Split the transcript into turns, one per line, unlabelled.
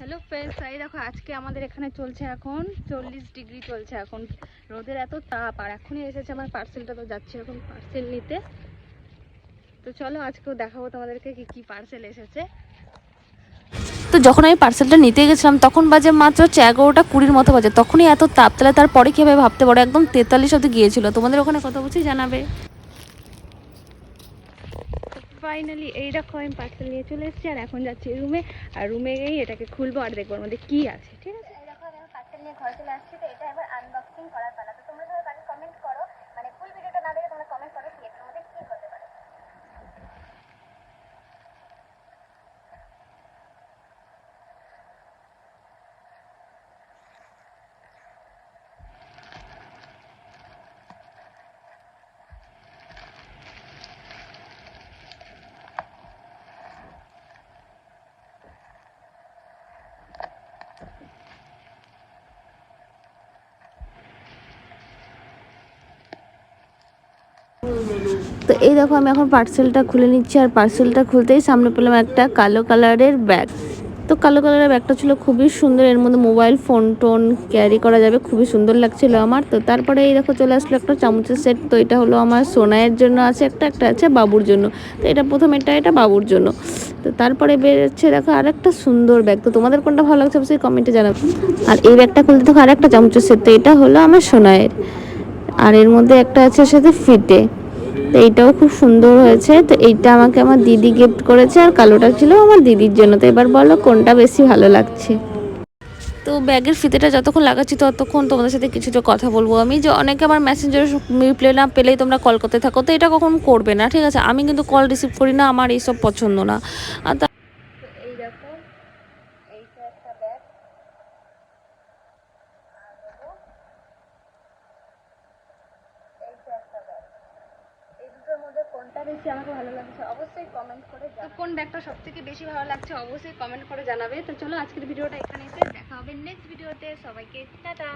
Hello friends এই দেখো আজকে আমাদের এখানে চলছে এখন চল্লিশ ডিগ্রি চলছে এখন। রোদের এত তাপ, আর এখনই এসেছে আমার পার্সেলটা তো যাচ্ছে এখন পার্সেল নিতে। তো চলো আজকেও দেখাবো তোমাদেরকে কি কি পার্সেল এসেছে।
তো যখন আমি পার্সেলটা নিতে গেছিলাম, তখন বাজে মাত্র হচ্ছে এগারোটা কুড়ির মতো বাজে। তখনই এত তাপ, তাহলে তারপরে কীভাবে ভাবতে পারো? একদম তেতাল্লিশ অব্দি গিয়েছিল। তোমাদের ওখানে কত বলছি জানাবে?
ফাইনালি এইরকম আমি পার্সেল নিয়ে চলে এসেছি আর এখন যাচ্ছি রুমে আর রুমে গিয়েই এটাকে খুলবো আর দেখব ওর মধ্যে কি আছে, ঠিক আছে?
দেখো আমি পার্সেল নিয়ে ঘরে চলে আসছি, তো এটা এবার আনবক্সিং করার পালা তো তোমরা সবাই বাড়ি কমেন্ট করো মানে ফুল ভিডিওটা না দেখে তোমরা কমেন্ট করো কি এটার মধ্যে কি হতে পারে
তো এই দেখো, আমি এখন পার্সেলটা খুলে নিচ্ছি আর পার্সেলটা খুলতেই সামনে পেলাম একটা কালো কালারের ব্যাগ তো কালো কালারের ব্যাগটা ছিল খুবই সুন্দর, এর মধ্যে মোবাইল ফোন টোন ক্যারি করা যাবে, খুবই সুন্দর লাগছিল আমার। তো তারপরে এই দেখো, চলে আসলো একটা চামচের সেট তো এটা হলো আমার সোনায়ের জন্য আছে, একটা একটা আছে বাবুর জন্য। তো এটা প্রথম এটা এটা বাবুর জন্য। তো তারপরে বেরোচ্ছে দেখো, আরেকটা সুন্দর ব্যাগ তো তোমাদের কোনটা ভালো লাগছে অবশ্যই কমেন্টে জানাব আর এই ব্যাগটা খুলতে দেখো, আরেকটা চামচের সেট তো এটা হলো আমার সোনায়ের আর এর মধ্যে একটা আছে সাথে ফিটে তো এইটাও খুব সুন্দর হয়েছে। তো এইটা আমাকে আমার দিদি গিফট করেছে আর কালোটা ছিল আমার দিদির জন্য। তো এবার বলো কোনটা বেশি ভালো লাগছে? তো ব্যাগের ফিতেটা যতক্ষণ লাগাচ্ছি ততক্ষণ তোমাদের সাথে কিছু তো কথা বলব। আমি যে অনেকে আমার মেসেঞ্জার রিপ্লাই না পেলেই তোমরা কল করতে থাকো। তো এটা কখন করবে না, ঠিক আছে? আমি কিন্তু কল রিসিভ করি না, আমার এইসব পছন্দ না আর তা-
তো এই দেখো এইটা একটা ব্যাগ
এইটা একটা ব্যাগ এই দুটোর মধ্যে কোনটা বেশি আমাকে ভালো লাগছে? অবশ্যই কমেন্ট করে
তো কোন ব্যাগটা সব থেকে বেশি ভালো লাগছে অবশ্যই কমেন্ট করে জানাবে। তো চলো আজকের ভিডিওটা এখানে এসে দেখা হবে নেক্সট ভিডিওতে। সবাইকে টাটা।